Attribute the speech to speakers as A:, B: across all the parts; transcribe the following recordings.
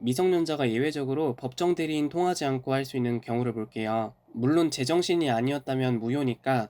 A: 미성년자가 예외적으로 법정 대리인 통하지 않고 할 수 있는 경우를 볼게요. 물론 제정신이 아니었다면 무효니까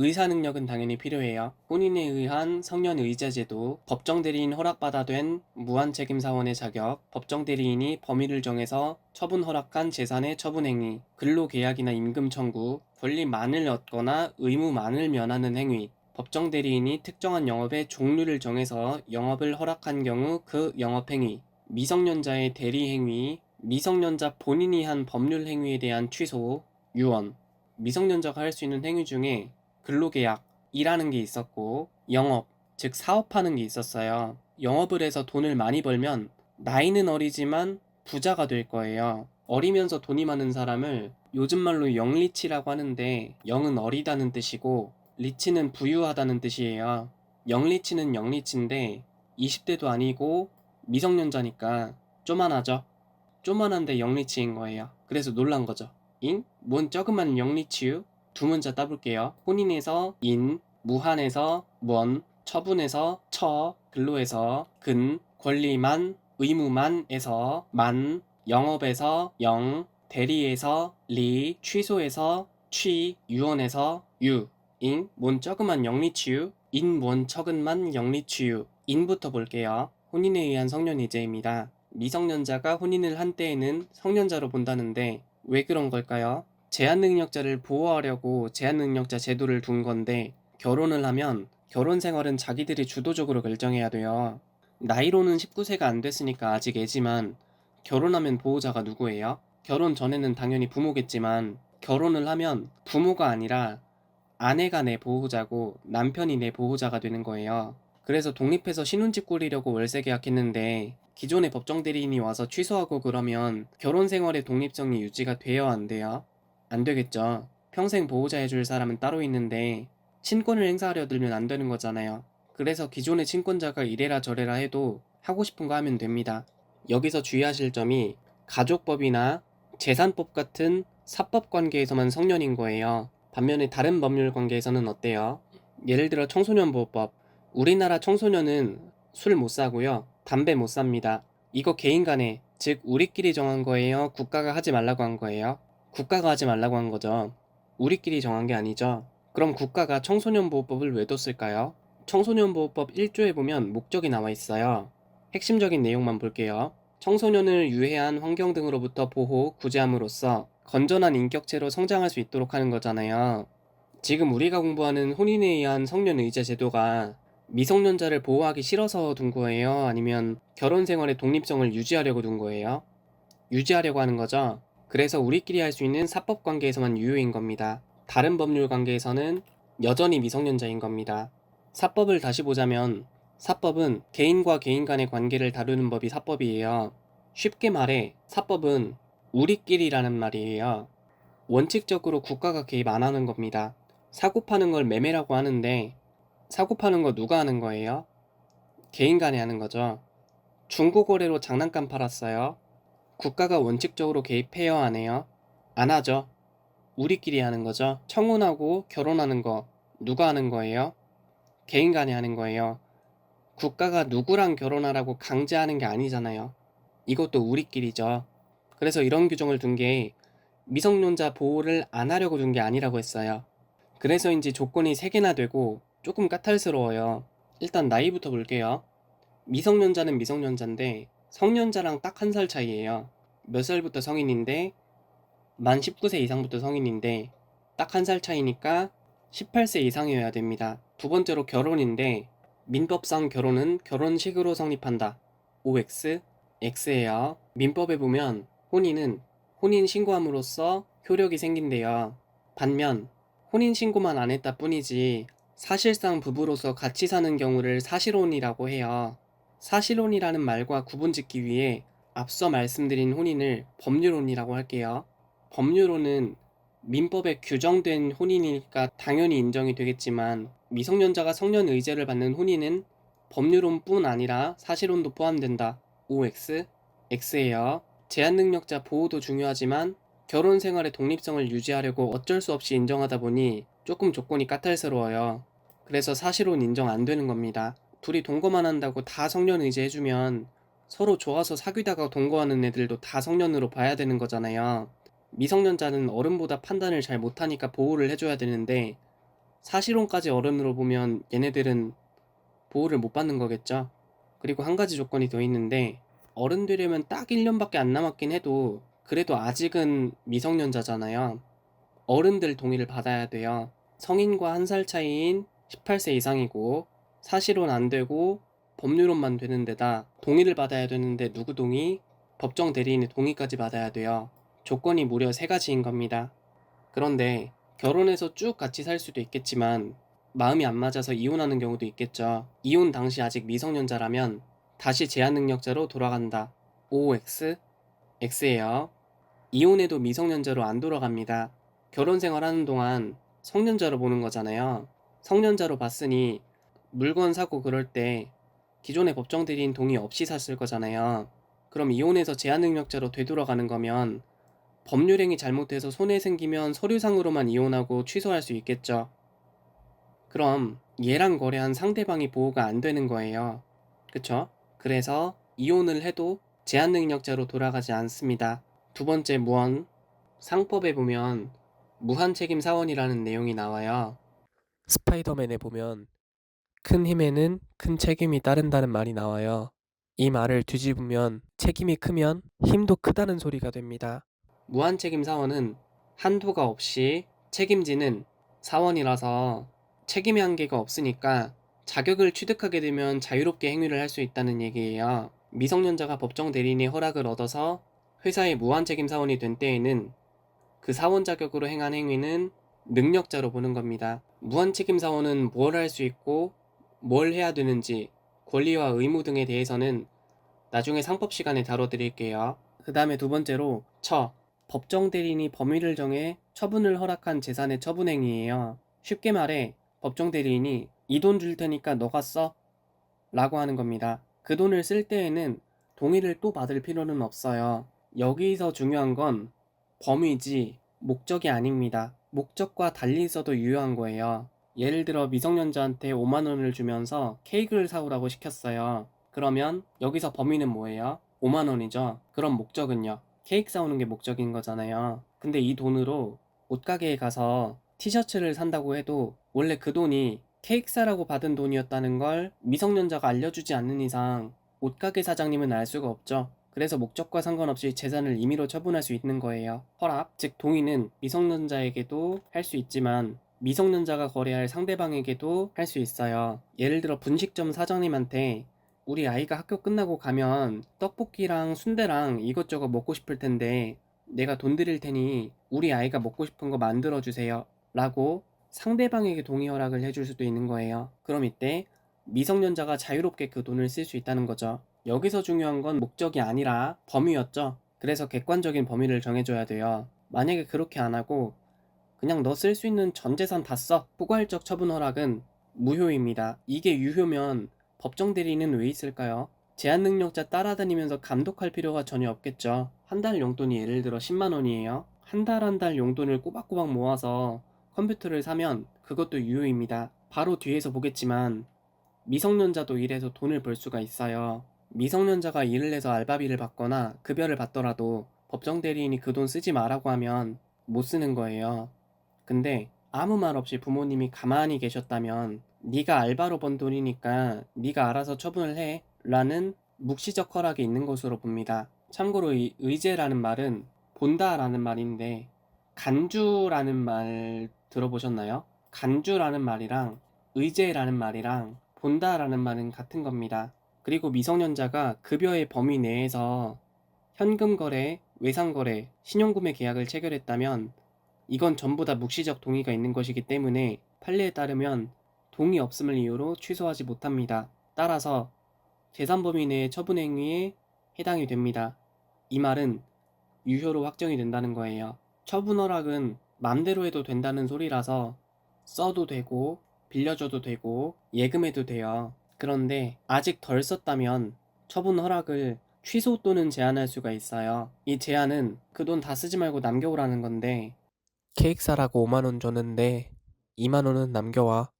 A: 의사 능력은 당연히 필요해요. 혼인에 의한 성년 의자 제도, 법정 대리인 허락받아 된 무한 책임 사원의 자격, 법정 대리인이 범위를 정해서 처분 허락한 재산의 처분 행위, 근로 계약이나 임금 청구, 권리만을 얻거나 의무만을 면하는 행위, 법정 대리인이 특정한 영업의 종류를 정해서 영업을 허락한 경우 그 영업 행위, 미성년자의 대리 행위, 미성년자 본인이 한 법률 행위에 대한 취소, 유언, 미성년자가 할 수 있는 행위 중에 근로계약, 일하는 게 있었고, 영업, 즉 사업하는 게 있었어요. 영업을 해서 돈을 많이 벌면 나이는 어리지만 부자가 될 거예요. 어리면서 돈이 많은 사람을 요즘 말로 영리치라고 하는데 영은 어리다는 뜻이고 리치는 부유하다는 뜻이에요. 영리치는 영리치인데 20대도 아니고 미성년자니까 쪼만하죠. 쪼만한데 영리치인 거예요. 그래서 놀란 거죠. 인? 뭔 조그만 영리치유? 두 문자 따볼게요. 혼인에서 인, 무한에서 원, 처분에서 처, 근로에서 근, 권리만, 의무만에서 만, 영업에서 영, 대리에서 리, 취소에서 취, 유언에서 유, 인, 뭔 조그만 영리치유, 인, 뭔 척은만 영리치유, 인부터 볼게요. 혼인에 의한 성년이제입니다. 미성년자가 혼인을 한 때에는 성년자로 본다는데 왜 그런 걸까요? 제한 능력자를 보호하려고 제한 능력자 제도를 둔 건데 결혼을 하면 결혼 생활은 자기들이 주도적으로 결정해야 돼요. 나이로는 19세가 안 됐으니까 아직 애지만 결혼하면 보호자가 누구예요? 결혼 전에는 당연히 부모겠지만 결혼을 하면 부모가 아니라 아내가 내 보호자고 남편이 내 보호자가 되는 거예요. 그래서 독립해서 신혼집 꾸리려고 월세 계약했는데 기존의 법정 대리인이 와서 취소하고 그러면 결혼 생활의 독립성이 유지가 돼요 안 돼요? 안 되겠죠. 평생 보호자 해줄 사람은 따로 있는데 친권을 행사하려 들면 안 되는 거잖아요. 그래서 기존의 친권자가 이래라 저래라 해도 하고 싶은 거 하면 됩니다. 여기서 주의하실 점이 가족법이나 재산법 같은 사법 관계에서만 성년인 거예요. 반면에 다른 법률 관계에서는 어때요? 예를 들어 청소년 보호법. 우리나라 청소년은 술 못 사고요. 담배 못 삽니다. 이거 개인 간에, 즉 우리끼리 정한 거예요? 국가가 하지 말라고 한 거예요? 국가가 하지 말라고 한 거죠. 우리끼리 정한 게 아니죠. 그럼 국가가 청소년 보호법을 왜 뒀을까요? 청소년 보호법 1조에 보면 목적이 나와 있어요. 핵심적인 내용만 볼게요. 청소년을 유해한 환경 등으로부터 보호, 구제함으로써 건전한 인격체로 성장할 수 있도록 하는 거잖아요. 지금 우리가 공부하는 혼인에 의한 성년 의제 제도가 미성년자를 보호하기 싫어서 둔 거예요? 아니면 결혼 생활의 독립성을 유지하려고 둔 거예요? 유지하려고 하는 거죠. 그래서 우리끼리 할 수 있는 사법 관계에서만 유효인 겁니다. 다른 법률 관계에서는 여전히 미성년자인 겁니다. 사법을 다시 보자면 사법은 개인과 개인 간의 관계를 다루는 법이 사법이에요. 쉽게 말해 사법은 우리끼리라는 말이에요. 원칙적으로 국가가 개입 안 하는 겁니다. 사고 파는 걸 매매라고 하는데 사고 파는 거 누가 하는 거예요? 개인 간에 하는 거죠. 중고 거래로 장난감 팔았어요. 국가가 원칙적으로 개입해요 안 해요? 안 하죠. 우리끼리 하는 거죠. 청혼하고 결혼하는 거 누가 하는 거예요? 개인 간에 하는 거예요. 국가가 누구랑 결혼하라고 강제하는 게 아니잖아요. 이것도 우리끼리죠. 그래서 이런 규정을 둔 게 미성년자 보호를 안 하려고 둔 게 아니라고 했어요. 그래서인지 조건이 3개나 되고 조금 까탈스러워요. 일단 나이부터 볼게요. 미성년자는 미성년자인데 성년자랑 딱 한 살 차이예요. 몇 살부터 성인인데 만 19세 이상부터 성인인데 딱 한 살 차이니까 18세 이상이어야 됩니다. 두 번째로 결혼인데 민법상 결혼은 결혼식으로 성립한다. OX, X예요. 민법에 보면 혼인은 혼인 신고함으로써 효력이 생긴대요. 반면 혼인 신고만 안 했다 뿐이지 사실상 부부로서 같이 사는 경우를 사실혼이라고 해요. 사실혼이라는 말과 구분 짓기 위해 앞서 말씀드린 혼인을 법률혼이라고 할게요. 법률혼은 민법에 규정된 혼인이니까 당연히 인정이 되겠지만 미성년자가 성년 의제를 받는 혼인은 법률혼뿐 아니라 사실혼도 포함된다. OX, X예요. 제한 능력자 보호도 중요하지만 결혼 생활의 독립성을 유지하려고 어쩔 수 없이 인정하다 보니 조금 조건이 까탈스러워요. 그래서 사실혼 인정 안 되는 겁니다. 둘이 동거만 한다고 다 성년 의제 해주면 서로 좋아서 사귀다가 동거하는 애들도 다 성년으로 봐야 되는 거잖아요. 미성년자는 어른보다 판단을 잘 못하니까 보호를 해줘야 되는데 사실혼까지 어른으로 보면 얘네들은 보호를 못 받는 거겠죠. 그리고 한 가지 조건이 더 있는데 어른 되려면 딱 1년밖에 안 남았긴 해도 그래도 아직은 미성년자잖아요. 어른들 동의를 받아야 돼요. 성인과 한 살 차이인 18세 이상이고 사실혼 안 되고 법률혼만 되는 데다 동의를 받아야 되는데 누구 동의? 법정 대리인의 동의까지 받아야 돼요. 조건이 무려 세 가지인 겁니다. 그런데 결혼해서 쭉 같이 살 수도 있겠지만 마음이 안 맞아서 이혼하는 경우도 있겠죠. 이혼 당시 아직 미성년자라면 다시 제한 능력자로 돌아간다. OX? X예요. 이혼해도 미성년자로 안 돌아갑니다. 결혼 생활하는 동안 성년자로 보는 거잖아요. 성년자로 봤으니 물건 사고 그럴 때 기존의 법정 대리인 동의 없이 샀을 거잖아요. 그럼 이혼해서 제한 능력자로 되돌아가는 거면 법률행위 잘못해서 손해 생기면 서류상으로만 이혼하고 취소할 수 있겠죠. 그럼 얘랑 거래한 상대방이 보호가 안 되는 거예요. 그쵸? 그래서 이혼을 해도 제한 능력자로 돌아가지 않습니다. 두 번째 무언 상법에 보면 무한 책임 사원이라는 내용이 나와요. 스파이더맨에 보면 큰 힘에는 큰 책임이 따른다는 말이 나와요. 이 말을 뒤집으면 책임이 크면 힘도 크다는 소리가 됩니다. 무한 책임 사원은 한도가 없이 책임지는 사원이라서 책임의 한계가 없으니까 자격을 취득하게 되면 자유롭게 행위를 할 수 있다는 얘기예요. 미성년자가 법정 대리인의 허락을 얻어서 회사의 무한 책임 사원이 된 때에는 그 사원 자격으로 행한 행위는 능력자로 보는 겁니다. 무한 책임 사원은 뭘 할 수 있고 뭘 해야 되는지 권리와 의무 등에 대해서는 나중에 상법 시간에 다뤄드릴게요. 그 다음에 두 번째로 처 법정 대리인이 범위를 정해 처분을 허락한 재산의 처분 행위예요. 쉽게 말해 법정 대리인이 이 돈 줄 테니까 너가 써 라고 하는 겁니다. 그 돈을 쓸 때에는 동의를 또 받을 필요는 없어요. 여기서 중요한 건 범위지 목적이 아닙니다. 목적과 달리 있어도 유효한 거예요. 예를 들어 미성년자한테 5만 원을 주면서 케이크를 사오라고 시켰어요. 그러면 여기서 범위는 뭐예요? 5만 원이죠. 그럼 목적은요? 케이크 사오는 게 목적인 거잖아요. 근데 이 돈으로 옷가게에 가서 티셔츠를 산다고 해도 원래 그 돈이 케이크 사라고 받은 돈이었다는 걸 미성년자가 알려주지 않는 이상 옷가게 사장님은 알 수가 없죠. 그래서 목적과 상관없이 재산을 임의로 처분할 수 있는 거예요. 허락, 즉 동의는 미성년자에게도 할 수 있지만 미성년자가 거래할 상대방에게도 할 수 있어요. 예를 들어 분식점 사장님한테 우리 아이가 학교 끝나고 가면 떡볶이랑 순대랑 이것저것 먹고 싶을 텐데 내가 돈 드릴 테니 우리 아이가 먹고 싶은 거 만들어 주세요. 라고 상대방에게 동의 허락을 해줄 수도 있는 거예요. 그럼 이때 미성년자가 자유롭게 그 돈을 쓸 수 있다는 거죠. 여기서 중요한 건 목적이 아니라 범위였죠. 그래서 객관적인 범위를 정해줘야 돼요. 만약에 그렇게 안 하고 그냥 너 쓸 수 있는 전 재산 다 써. 포괄적 처분 허락은 무효입니다. 이게 유효면 법정 대리인은 왜 있을까요? 제한 능력자 따라다니면서 감독할 필요가 전혀 없겠죠. 한 달 용돈이 예를 들어 10만 원이에요. 한달 한 달 용돈을 꼬박꼬박 모아서 컴퓨터를 사면 그것도 유효입니다. 바로 뒤에서 보겠지만 미성년자도 일해서 돈을 벌 수가 있어요. 미성년자가 일을 해서 알바비를 받거나 급여를 받더라도 법정 대리인이 그 돈 쓰지 말라고 하면 못 쓰는 거예요. 근데 아무 말 없이 부모님이 가만히 계셨다면 네가 알바로 번 돈이니까 네가 알아서 처분을 해 라는 묵시적 허락이 있는 것으로 봅니다. 참고로 이 의제라는 말은 본다라는 말인데 간주라는 말 들어보셨나요? 간주라는 말이랑 의제라는 말이랑 본다라는 말은 같은 겁니다. 그리고 미성년자가 급여의 범위 내에서 현금 거래, 외상 거래, 신용구매 계약을 체결했다면 이건 전부 다 묵시적 동의가 있는 것이기 때문에 판례에 따르면 동의 없음을 이유로 취소하지 못합니다. 따라서 재산 범위 내의 처분 행위에 해당이 됩니다. 이 말은 유효로 확정이 된다는 거예요. 처분 허락은 맘대로 해도 된다는 소리라서 써도 되고 빌려줘도 되고 예금해도 돼요. 그런데 아직 덜 썼다면 처분 허락을 취소 또는 제한할 수가 있어요. 이 제한은 그 돈 다 쓰지 말고 남겨오라는 건데 케이크 사라고 5만원 줬는데 2만원은 남겨와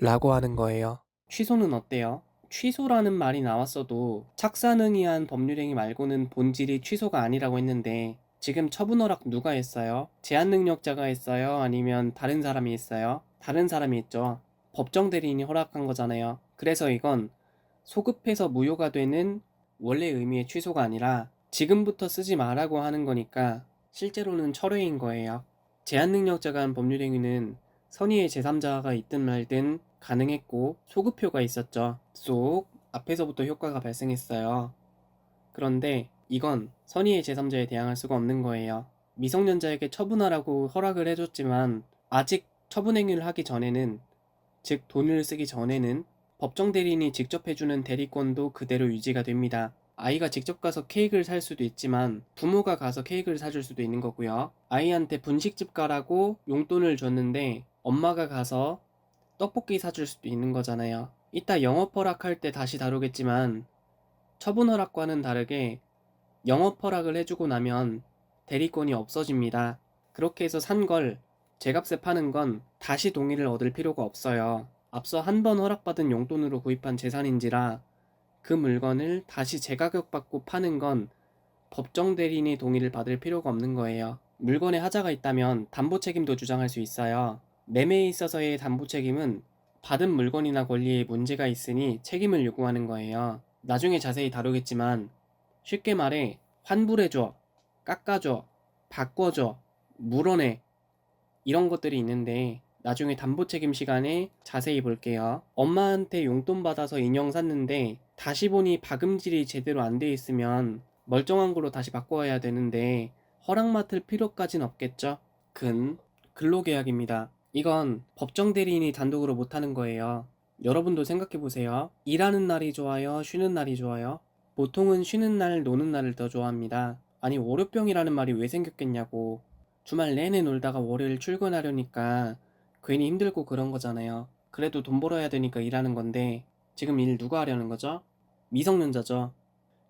A: 라고 하는 거예요. 취소는 어때요? 취소라는 말이 나왔어도 착사능이한 법률행위 말고는 본질이 취소가 아니라고 했는데 지금 처분 허락 누가 했어요? 제한 능력자가 했어요? 아니면 다른 사람이 했어요? 다른 사람이 했죠. 법정 대리인이 허락한 거잖아요. 그래서 이건 소급해서 무효가 되는 원래 의미의 취소가 아니라 지금부터 쓰지 말라고 하는 거니까 실제로는 철회인 거예요. 제한 능력자가 한 법률 행위는 선의의 제3자가 있든 말든 가능했고 소급효가 있었죠. 쏙 앞에서부터 효과가 발생했어요. 그런데 이건 선의의 제3자에 대항할 수가 없는 거예요. 미성년자에게 처분하라고 허락을 해줬지만 아직 처분 행위를 하기 전에는 즉 돈을 쓰기 전에는 법정 대리인이 직접 해주는 대리권도 그대로 유지가 됩니다. 아이가 직접 가서 케이크를 살 수도 있지만 부모가 가서 케이크를 사줄 수도 있는 거고요. 아이한테 분식집 가라고 용돈을 줬는데 엄마가 가서 떡볶이 사줄 수도 있는 거잖아요. 이따 영업 허락할 때 다시 다루겠지만 처분 허락과는 다르게 영업 허락을 해주고 나면 대리권이 없어집니다. 그렇게 해서 산 걸 제값에 파는 건 다시 동의를 얻을 필요가 없어요. 앞서 한 번 허락받은 용돈으로 구입한 재산인지라 그 물건을 다시 재가격 받고 파는 건 법정 대리인의 동의를 받을 필요가 없는 거예요. 물건에 하자가 있다면 담보 책임도 주장할 수 있어요. 매매에 있어서의 담보 책임은 받은 물건이나 권리에 문제가 있으니 책임을 요구하는 거예요. 나중에 자세히 다루겠지만 쉽게 말해 환불해줘, 깎아줘, 바꿔줘, 물어내 이런 것들이 있는데 나중에 담보 책임 시간에 자세히 볼게요. 엄마한테 용돈 받아서 인형 샀는데 다시 보니 박음질이 제대로 안 돼 있으면 멀쩡한 걸로 다시 바꿔야 되는데 허락 맡을 필요까진 없겠죠? 근 근로계약입니다. 이건 법정 대리인이 단독으로 못하는 거예요. 여러분도 생각해 보세요. 일하는 날이 좋아요? 쉬는 날이 좋아요? 보통은 쉬는 날, 노는 날을 더 좋아합니다. 아니, 월요병이라는 말이 왜 생겼겠냐고. 주말 내내 놀다가 월요일 출근하려니까 괜히 힘들고 그런 거잖아요. 그래도 돈 벌어야 되니까 일하는 건데 지금 일 누가 하려는 거죠? 미성년자죠.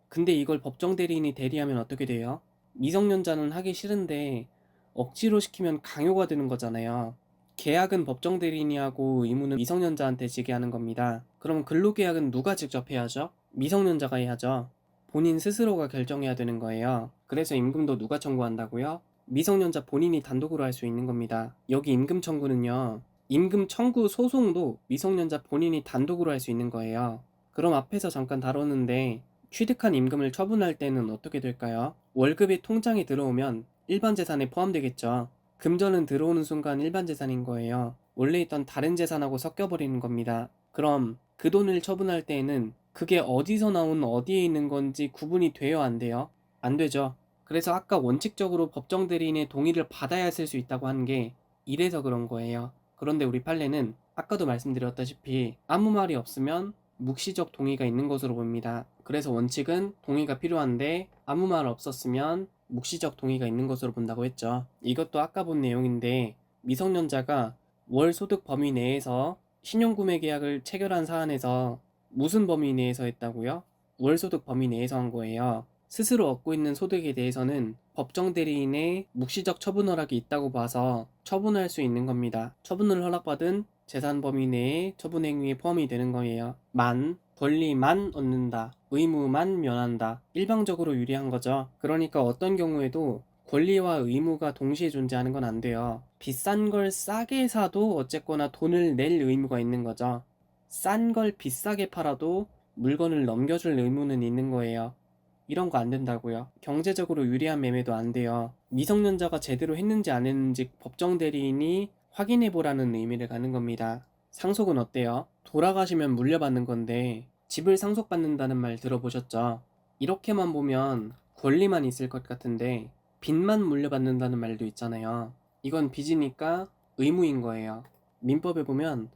A: 근데 이걸 법정 대리인이 대리하면 어떻게 돼요? 미성년자는 하기 싫은데 억지로 시키면 강요가 되는 거잖아요. 계약은 법정 대리인이 하고 의무는 미성년자한테 지게 하는 겁니다. 그럼 근로계약은 누가 직접 해야죠? 미성년자가 해야죠. 본인 스스로가 결정해야 되는 거예요. 그래서 임금도 누가 청구한다고요? 미성년자 본인이 단독으로 할 수 있는 겁니다. 여기 임금 청구는요. 임금 청구 소송도 미성년자 본인이 단독으로 할 수 있는 거예요. 그럼 앞에서 잠깐 다뤘는데 취득한 임금을 처분할 때는 어떻게 될까요? 월급이 통장에 들어오면 일반 재산에 포함되겠죠. 금전은 들어오는 순간 일반 재산인 거예요. 원래 있던 다른 재산하고 섞여버리는 겁니다. 그럼 그 돈을 처분할 때에는 그게 어디서 나온 어디에 있는 건지 구분이 돼요, 안 돼요? 안 되죠. 그래서 아까 원칙적으로 법정 대리인의 동의를 받아야 쓸 수 있다고 하는 게 이래서 그런 거예요. 그런데 우리 판례는 아까도 말씀드렸다시피 아무 말이 없으면 묵시적 동의가 있는 것으로 보입니다. 그래서 원칙은 동의가 필요한데 아무 말 없었으면 묵시적 동의가 있는 것으로 본다고 했죠. 이것도 아까 본 내용인데 미성년자가 월 소득 범위 내에서 신용구매 계약을 체결한 사안에서 무슨 범위 내에서 했다고요? 월 소득 범위 내에서 한 거예요. 스스로 얻고 있는 소득에 대해서는 법정 대리인의 묵시적 처분 허락이 있다고 봐서 처분할 수 있는 겁니다. 처분을 허락받은 재산 범위 내에 처분 행위에 포함이 되는 거예요. 만, 권리만 얻는다. 의무만 면한다. 일방적으로 유리한 거죠. 그러니까 어떤 경우에도 권리와 의무가 동시에 존재하는 건 안 돼요. 비싼 걸 싸게 사도 어쨌거나 돈을 낼 의무가 있는 거죠. 싼 걸 비싸게 팔아도 물건을 넘겨줄 의무는 있는 거예요. 이런 거 안 된다고요. 경제적으로 유리한 매매도 안 돼요. 미성년자가 제대로 했는지 안 했는지 법정 대리인이 확인해 보라는 의미를 갖는 겁니다. 상속은 어때요? 돌아가시면 물려받는 건데 집을 상속받는다는 말 들어보셨죠? 이렇게만 보면 권리만 있을 것 같은데 빚만 물려받는다는 말도 있잖아요. 이건 빚이니까 의무인 거예요. 민법에 보면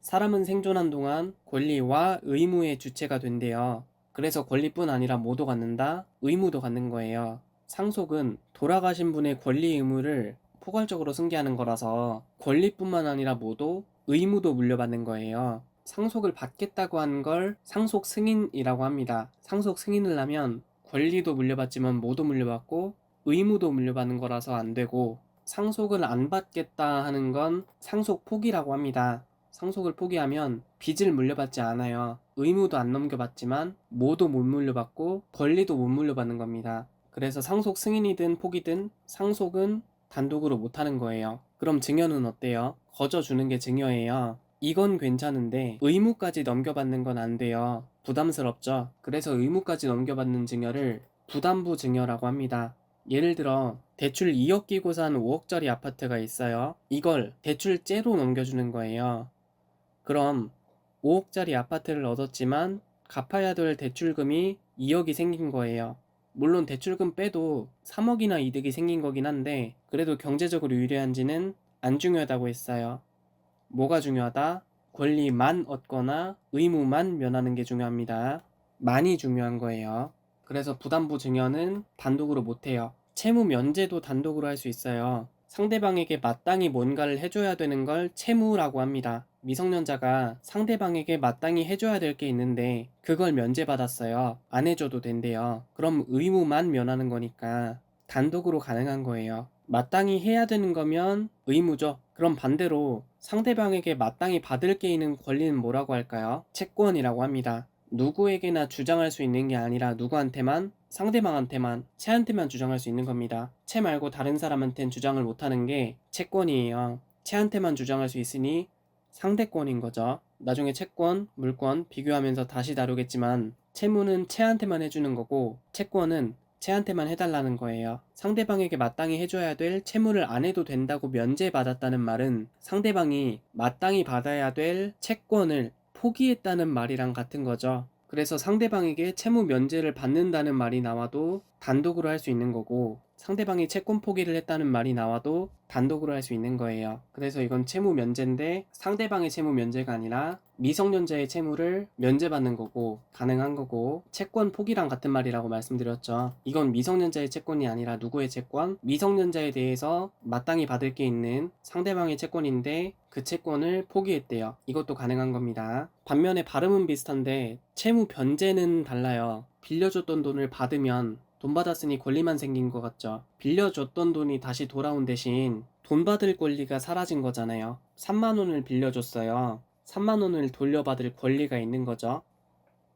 A: 사람은 생존한 동안 권리와 의무의 주체가 된대요. 그래서 권리뿐 아니라 뭐도 갖는다? 의무도 갖는 거예요. 상속은 돌아가신 분의 권리 의무를 포괄적으로 승계하는 거라서 권리뿐만 아니라 뭐도 의무도 물려받는 거예요. 상속을 받겠다고 하는 걸 상속 승인이라고 합니다. 상속 승인을 하면 권리도 물려받지만 뭐도 물려받고 의무도 물려받는 거라서 안 되고 상속을 안 받겠다 하는 건 상속 포기라고 합니다. 상속을 포기하면 빚을 물려받지 않아요. 의무도 안 넘겨받지만 뭐도 못 물려받고 권리도 못 물려받는 겁니다. 그래서 상속 승인이든 포기든 상속은 단독으로 못 하는 거예요. 그럼 증여는 어때요? 거저 주는 게 증여예요. 이건 괜찮은데 의무까지 넘겨받는 건 안 돼요. 부담스럽죠? 그래서 의무까지 넘겨받는 증여를 부담부 증여라고 합니다. 예를 들어 대출 2억 끼고 산 5억짜리 아파트가 있어요. 이걸 대출죄로 넘겨주는 거예요. 그럼 5억짜리 아파트를 얻었지만 갚아야 될 대출금이 2억이 생긴 거예요. 물론 대출금 빼도 3억이나 이득이 생긴 거긴 한데 그래도 경제적으로 유리한지는 안 중요하다고 했어요. 뭐가 중요하다? 권리만 얻거나 의무만 면하는 게 중요합니다. 많이 중요한 거예요. 그래서 부담부 증여는 단독으로 못해요. 채무 면제도 단독으로 할 수 있어요. 상대방에게 마땅히 뭔가를 해줘야 되는 걸 채무라고 합니다. 미성년자가 상대방에게 마땅히 해줘야 될 게 있는데 그걸 면제받았어요. 안 해줘도 된대요. 그럼 의무만 면하는 거니까 단독으로 가능한 거예요. 마땅히 해야 되는 거면 의무죠. 그럼 반대로 상대방에게 마땅히 받을 게 있는 권리는 뭐라고 할까요? 채권이라고 합니다. 누구에게나 주장할 수 있는 게 아니라 누구한테만 상대방한테만 채한테만 주장할 수 있는 겁니다. 채 말고 다른 사람한텐 주장을 못하는 게 채권이에요. 채한테만 주장할 수 있으니 상대권인 거죠. 나중에 채권, 물권 비교하면서 다시 다루겠지만 채무는 채한테만 해주는 거고 채권은 채한테만 해달라는 거예요. 상대방에게 마땅히 해줘야 될 채무를 안 해도 된다고 면제받았다는 말은 상대방이 마땅히 받아야 될 채권을 포기했다는 말이랑 같은 거죠. 그래서 상대방에게 채무 면제를 받는다는 말이 나와도 단독으로 할 수 있는 거고 상대방이 채권 포기를 했다는 말이 나와도 단독으로 할 수 있는 거예요. 그래서 이건 채무 면제인데 상대방의 채무 면제가 아니라 미성년자의 채무를 면제받는 거고 가능한 거고 채권 포기랑 같은 말이라고 말씀드렸죠. 이건 미성년자의 채권이 아니라 누구의 채권? 미성년자에 대해서 마땅히 받을 게 있는 상대방의 채권인데 그 채권을 포기했대요. 이것도 가능한 겁니다. 반면에 발음은 비슷한데 채무 변제는 달라요. 빌려줬던 돈을 받으면 돈 받았으니 권리만 생긴 것 같죠. 빌려줬던 돈이 다시 돌아온 대신 돈 받을 권리가 사라진 거잖아요. 3만 원을 빌려줬어요. 3만 원을 돌려받을 권리가 있는 거죠.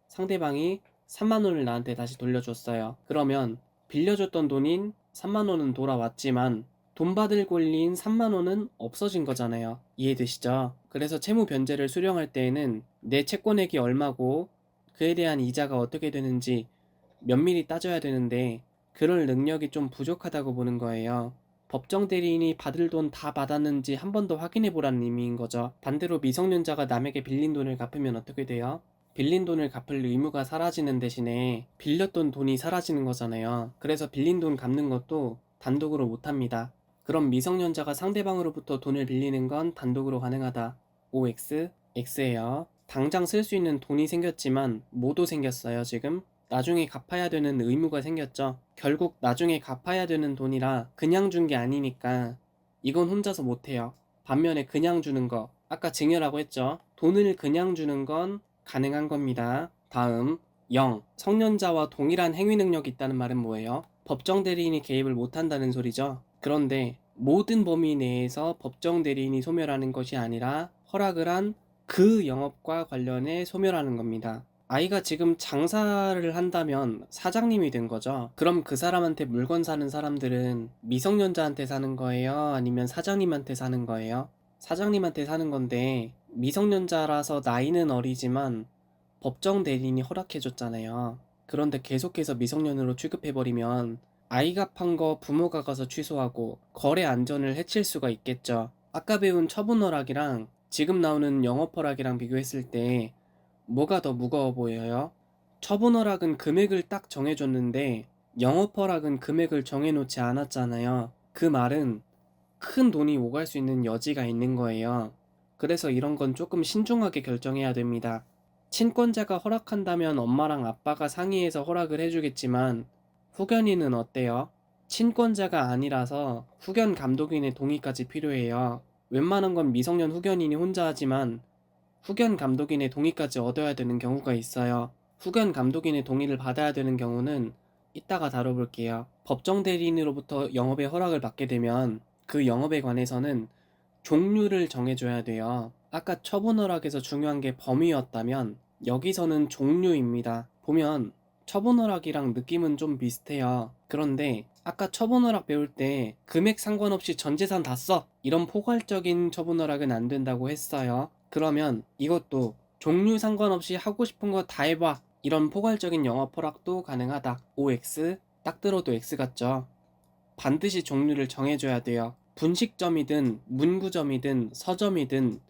A: 상대방이 3만 원을 나한테 다시 돌려줬어요. 그러면 빌려줬던 돈인 3만 원은 돌아왔지만 돈 받을 권리인 3만 원은 없어진 거잖아요. 이해되시죠? 그래서 채무 변제를 수령할 때에는 내 채권액이 얼마고 그에 대한 이자가 어떻게 되는지 면밀히 따져야 되는데 그럴 능력이 좀 부족하다고 보는 거예요. 법정 대리인이 받을 돈 다 받았는지 한 번 더 확인해 보라는 의미인 거죠. 반대로 미성년자가 남에게 빌린 돈을 갚으면 어떻게 돼요? 빌린 돈을 갚을 의무가 사라지는 대신에 빌렸던 돈이 사라지는 거잖아요. 그래서 빌린 돈 갚는 것도 단독으로 못 합니다. 그럼 미성년자가 상대방으로부터 돈을 빌리는 건 단독으로 가능하다. OX, X예요. 당장 쓸 수 있는 돈이 생겼지만 뭐도 생겼어요, 지금? 나중에 갚아야 되는 의무가 생겼죠. 결국 나중에 갚아야 되는 돈이라 그냥 준 게 아니니까 이건 혼자서 못해요. 반면에 그냥 주는 거, 아까 증여라고 했죠. 돈을 그냥 주는 건 가능한 겁니다. 다음, 0. 성년자와 동일한 행위 능력이 있다는 말은 뭐예요? 법정 대리인이 개입을 못한다는 소리죠. 그런데 모든 범위 내에서 법정 대리인이 소멸하는 것이 아니라 허락을 한 그 영업과 관련해 소멸하는 겁니다. 아이가 지금 장사를 한다면 사장님이 된 거죠. 그럼 그 사람한테 물건 사는 사람들은 미성년자한테 사는 거예요? 아니면 사장님한테 사는 거예요? 사장님한테 사는 건데 미성년자라서 나이는 어리지만 법정 대리인이 허락해줬잖아요. 그런데 계속해서 미성년으로 취급해버리면 아이가 판 거 부모가 가서 취소하고 거래 안전을 해칠 수가 있겠죠. 아까 배운 처분허락이랑 지금 나오는 영업허락이랑 비교했을 때 뭐가 더 무거워 보여요? 처분허락은 금액을 딱 정해줬는데 영업허락은 금액을 정해놓지 않았잖아요. 그 말은 큰 돈이 오갈 수 있는 여지가 있는 거예요. 그래서 이런 건 조금 신중하게 결정해야 됩니다. 친권자가 허락한다면 엄마랑 아빠가 상의해서 허락을 해주겠지만 후견인은 어때요? 친권자가 아니라서 후견 감독인의 동의까지 필요해요. 웬만한 건 미성년 후견인이 혼자 하지만 후견 감독인의 동의까지 얻어야 되는 경우가 있어요. 후견 감독인의 동의를 받아야 되는 경우는 이따가 다뤄볼게요. 법정 대리인으로부터 영업의 허락을 받게 되면 그 영업에 관해서는 종류를 정해줘야 돼요. 아까 처분허락에서 중요한 게 범위였다면 여기서는 종류입니다. 보면 처분허락이랑 느낌은 좀 비슷해요. 그런데 아까 처분허락 배울 때 금액 상관없이 전 재산 다 써! 이런 포괄적인 처분허락은 안 된다고 했어요. 그러면 이것도 종류 상관없이 하고 싶은 거 다 해봐! 이런 포괄적인 영업 허락도 가능하다. OX 딱 들어도 X 같죠? 반드시 종류를 정해줘야 돼요. 분식점이든 문구점이든 서점이든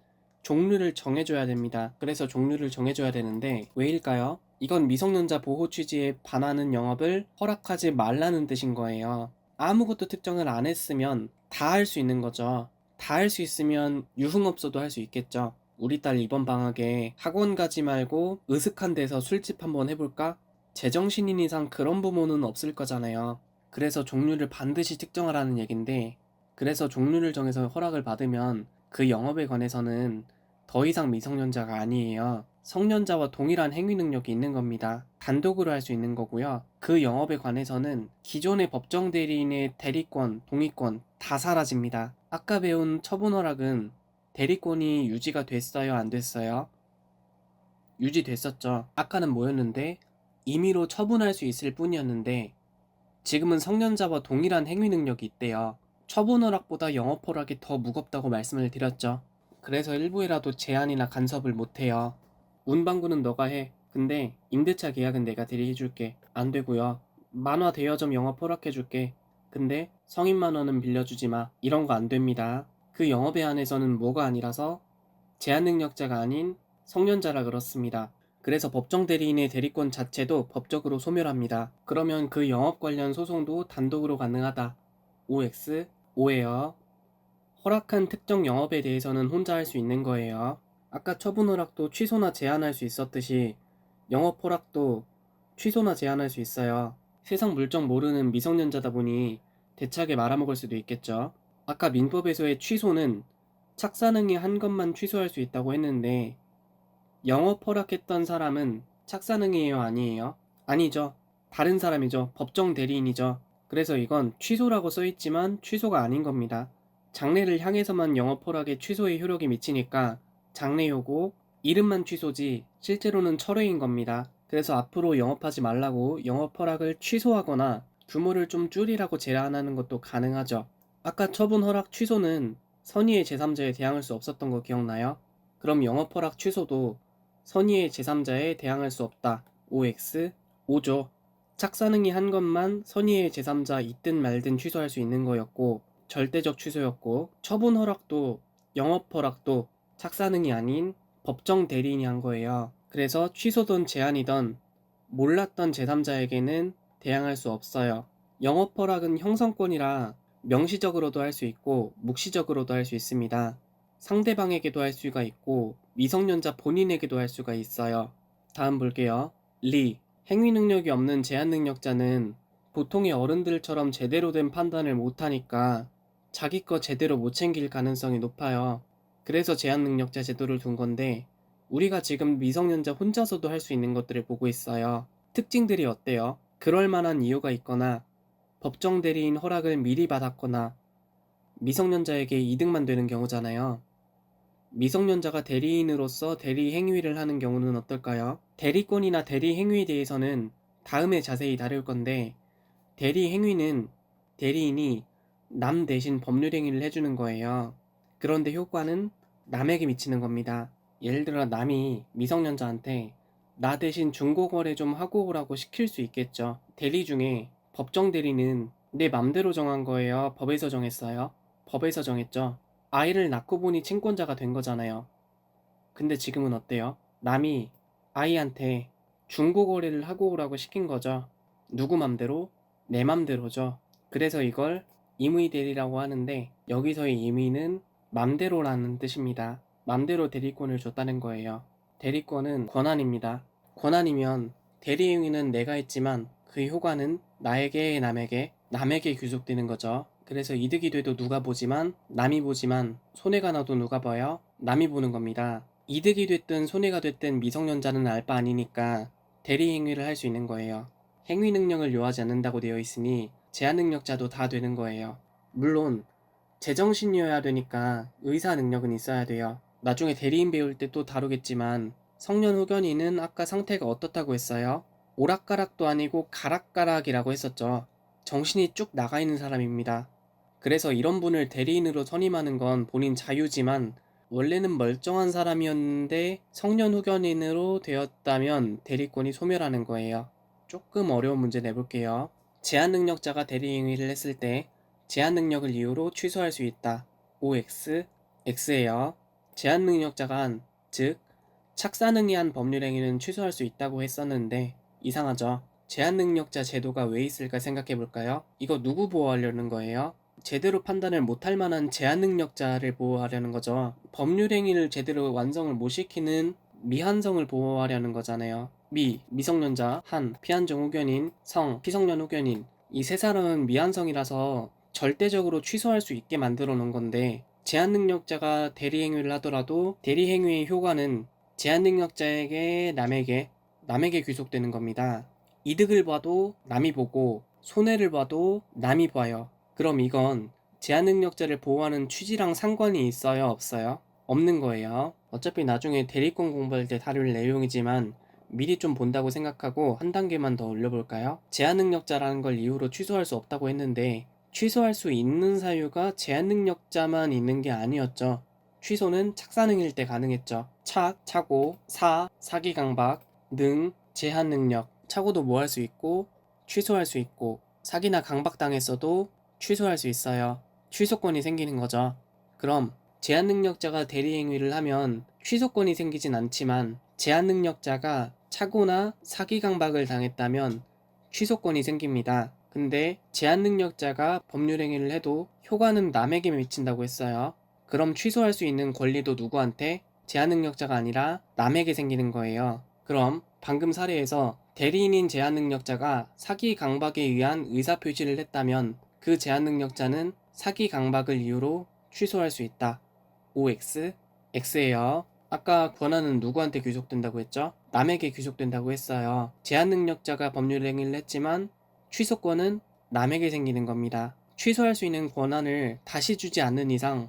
A: 종류를 정해줘야 됩니다. 그래서 종류를 정해줘야 되는데 왜일까요? 이건 미성년자 보호 취지에 반하는 영업을 허락하지 말라는 뜻인 거예요. 아무것도 특정을 안 했으면 다 할 수 있는 거죠. 다 할 수 있으면 유흥업소도 할 수 있겠죠. 우리 딸 이번 방학에 학원 가지 말고 으슥한 데서 술집 한번 해볼까? 제정신인 이상 그런 부모는 없을 거잖아요. 그래서 종류를 반드시 특정하라는 얘긴데 그래서 종류를 정해서 허락을 받으면 그 영업에 관해서는 더 이상 미성년자가 아니에요. 성년자와 동일한 행위 능력이 있는 겁니다. 단독으로 할 수 있는 거고요. 그 영업에 관해서는 기존의 법정 대리인의 대리권, 동의권 다 사라집니다. 아까 배운 처분 허락은 대리권이 유지가 됐어요, 안 됐어요? 유지됐었죠. 아까는 뭐였는데 임의로 처분할 수 있을 뿐이었는데 지금은 성년자와 동일한 행위 능력이 있대요. 처분 허락보다 영업 허락이 더 무겁다고 말씀을 드렸죠. 그래서 일부에라도 제한이나 간섭을 못해요. 운방구는 너가 해. 근데 임대차 계약은 내가 대리해줄게. 안 되고요. 만화 대여점 영업 허락해줄게. 근데 성인 만원은 빌려주지 마. 이런 거 안 됩니다. 그 영업에 한해서는 뭐가 아니라서 제한 능력자가 아닌 성년자라 그렇습니다. 그래서 법정 대리인의 대리권 자체도 법적으로 소멸합니다. 그러면 그 영업 관련 소송도 단독으로 가능하다. OX, 오예요. 허락한 특정 영업에 대해서는 혼자 할 수 있는 거예요. 아까 처분 허락도 취소나 제한할 수 있었듯이 영업 허락도 취소나 제한할 수 있어요. 세상 물정 모르는 미성년자다 보니 대차게 말아먹을 수도 있겠죠. 아까 민법에서의 취소는 착사능이 한 것만 취소할 수 있다고 했는데 영업 허락했던 사람은 착사능이에요 아니에요? 아니죠. 다른 사람이죠. 법정 대리인이죠. 그래서 이건 취소라고 써있지만 취소가 아닌 겁니다. 장래를 향해서만 영업 허락에 취소의 효력이 미치니까 장래요고 이름만 취소지 실제로는 철회인 겁니다. 그래서 앞으로 영업하지 말라고 영업 허락을 취소하거나 규모를 좀 줄이라고 제안하는 것도 가능하죠. 아까 처분 허락 취소는 선의의 제3자에 대항할 수 없었던 거 기억나요? 그럼 영업 허락 취소도 선의의 제3자에 대항할 수 없다. OX 5죠. 착사능이 한 것만 선의의 제3자 있든 말든 취소할 수 있는 거였고 절대적 취소였고 처분 허락도 영업 허락도 착사능이 아닌 법정 대리인이 한 거예요. 그래서 취소든 제한이든 몰랐던 제3자에게는 대항할 수 없어요. 영업 허락은 형성권이라 명시적으로도 할 수 있고 묵시적으로도 할 수 있습니다. 상대방에게도 할 수가 있고 미성년자 본인에게도 할 수가 있어요. 다음 볼게요. 리. 행위 능력이 없는 제한 능력자는 보통의 어른들처럼 제대로 된 판단을 못하니까 자기 거 제대로 못 챙길 가능성이 높아요. 그래서 제한 능력자 제도를 둔 건데 우리가 지금 미성년자 혼자서도 할 수 있는 것들을 보고 있어요. 특징들이 어때요? 그럴 만한 이유가 있거나 법정 대리인 허락을 미리 받았거나 미성년자에게 이득만 되는 경우잖아요. 미성년자가 대리인으로서 대리 행위를 하는 경우는 어떨까요? 대리권이나 대리 행위에 대해서는 다음에 자세히 다룰 건데 대리 행위는 대리인이 남 대신 법률 행위를 해주는 거예요. 그런데 효과는 남에게 미치는 겁니다. 예를 들어 남이 미성년자한테 나 대신 중고거래 좀 하고 오라고 시킬 수 있겠죠. 대리 중에 법정 대리는 내 맘대로 정한 거예요. 법에서 정했어요. 법에서 정했죠. 아이를 낳고 보니 친권자가 된 거잖아요. 근데 지금은 어때요? 남이 아이한테 중고 거래를 하고 오라고 시킨 거죠. 누구 맘대로? 내 맘대로죠. 그래서 이걸 임의 대리라고 하는데 여기서의 임의는 맘대로라는 뜻입니다. 맘대로 대리권을 줬다는 거예요. 대리권은 권한입니다. 권한이면 대리 행위는 내가 했지만 그 효과는 나에게 남에게 남에게 귀속되는 거죠. 그래서 이득이 돼도 누가 보지만 남이 보지만 손해가 나도 누가 봐요? 남이 보는 겁니다. 이득이 됐든 손해가 됐든 미성년자는 알 바 아니니까 대리 행위를 할 수 있는 거예요. 행위 능력을 요하지 않는다고 되어 있으니 제한 능력자도 다 되는 거예요. 물론 제정신이어야 되니까 의사 능력은 있어야 돼요. 나중에 대리인 배울 때 또 다루겠지만 성년 후견인은 아까 상태가 어떻다고 했어요? 오락가락도 아니고 가락가락이라고 했었죠. 정신이 쭉 나가 있는 사람입니다. 그래서 이런 분을 대리인으로 선임하는 건 본인 자유지만 원래는 멀쩡한 사람이었는데 성년 후견인으로 되었다면 대리권이 소멸하는 거예요. 조금 어려운 문제 내볼게요. 제한 능력자가 대리행위를 했을 때 제한 능력을 이유로 취소할 수 있다. OX, X예요. 제한 능력자가 한, 즉 착사능이 한 법률 행위는 취소할 수 있다고 했었는데 이상하죠. 제한 능력자 제도가 왜 있을까 생각해 볼까요? 이거 누구 보호하려는 거예요? 제대로 판단을 못할 만한 제한 능력자를 보호하려는 거죠. 법률 행위를 제대로 완성을 못 시키는 미한성을 보호하려는 거잖아요. 미, 미성년자, 한, 피한정 후견인, 성, 피성년 후견인. 이 세 사람은 미한성이라서 절대적으로 취소할 수 있게 만들어 놓은 건데 제한 능력자가 대리 행위를 하더라도 대리 행위의 효과는 제한 능력자에게 남에게 남에게 귀속되는 겁니다. 이득을 봐도 남이 보고 손해를 봐도 남이 봐요. 그럼 이건 제한 능력자를 보호하는 취지랑 상관이 있어요, 없어요? 없는 거예요. 어차피 나중에 대리권 공부할 때 다룰 내용이지만 미리 좀 본다고 생각하고 한 단계만 더 올려볼까요? 제한 능력자라는 걸 이유로 취소할 수 없다고 했는데 취소할 수 있는 사유가 제한 능력자만 있는 게 아니었죠. 취소는 착사능일 때 가능했죠. 착, 차고, 사, 사기 강박, 능, 제한 능력. 차고도 뭐할 수 있고 취소할 수 있고 사기나 강박당했어도 취소할 수 있어요. 취소권이 생기는 거죠. 그럼 제한 능력자가 대리 행위를 하면 취소권이 생기진 않지만 제한 능력자가 차고나 사기 강박을 당했다면 취소권이 생깁니다. 근데 제한 능력자가 법률 행위를 해도 효과는 남에게 미친다고 했어요. 그럼 취소할 수 있는 권리도 누구한테? 제한 능력자가 아니라 남에게 생기는 거예요. 그럼 방금 사례에서 대리인인 제한 능력자가 사기 강박에 의한 의사 표시를 했다면 그 제한 능력자는 사기 강박을 이유로 취소할 수 있다. OX, X예요. 아까 권한은 누구한테 귀속된다고 했죠? 남에게 귀속된다고 했어요. 제한 능력자가 법률 행위를 했지만 취소권은 남에게 생기는 겁니다. 취소할 수 있는 권한을 다시 주지 않는 이상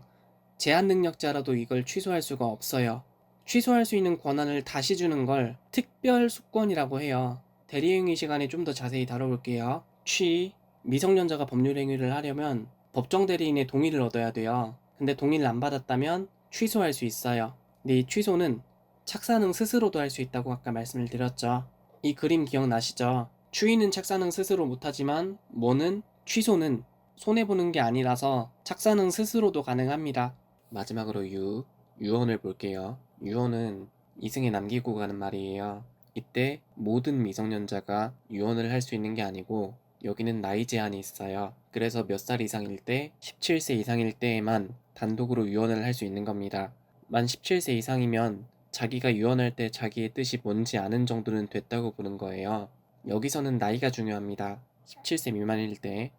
A: 제한 능력자라도 이걸 취소할 수가 없어요. 취소할 수 있는 권한을 다시 주는 걸 특별 수권이라고 해요. 대리행위 시간에 좀 더 자세히 다뤄볼게요. 취, 미성년자가 법률행위를 하려면 법정 대리인의 동의를 얻어야 돼요. 근데 동의를 안 받았다면 취소할 수 있어요. 근데 이 취소는 착사능 스스로도 할 수 있다고 아까 말씀을 드렸죠. 이 그림 기억나시죠? 추위는 착사능 스스로 못하지만 뭐는 취소는 손해보는 게 아니라서 착사능 스스로도 가능합니다. 마지막으로 유, 유언을 볼게요. 유언은 이승에 남기고 가는 말이에요. 이때 모든 미성년자가 유언을 할 수 있는 게 아니고 여기는 나이 제한이 있어요. 그래서 몇 살 이상일 때 17세 이상일 때에만 단독으로 유언을 할 수 있는 겁니다. 만 17세 이상이면 자기가 유언할 때 자기의 뜻이 뭔지 아는 정도는 됐다고 보는 거예요. 여기서는 나이가 중요합니다. 17세 미만일 때,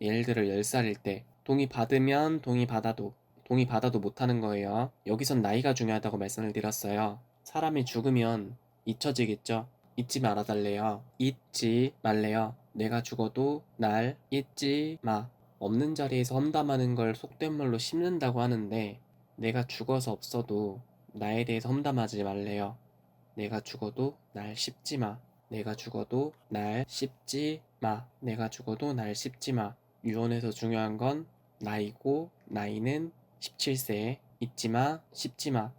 A: 예를 들어 10살일 때, 동의 받으면 동의 받아도, 동의 받아도 못하는 거예요. 여기선 나이가 중요하다고 말씀을 드렸어요. 사람이 죽으면 잊혀지겠죠? 잊지 말아달래요. 잊지 말래요. 내가 죽어도 날 잊지 마. 없는 자리에서 험담하는 걸 속된 말로 씹는다고 하는데, 내가 죽어서 없어도 나에 대해서 험담하지 말래요. 내가 죽어도 날 씹지 마. 내가 죽어도 날 씹지 마. 내가 죽어도 날 씹지 마. 유언에서 중요한 건 나이고 나이는 17세 잊지 마, 씹지 마.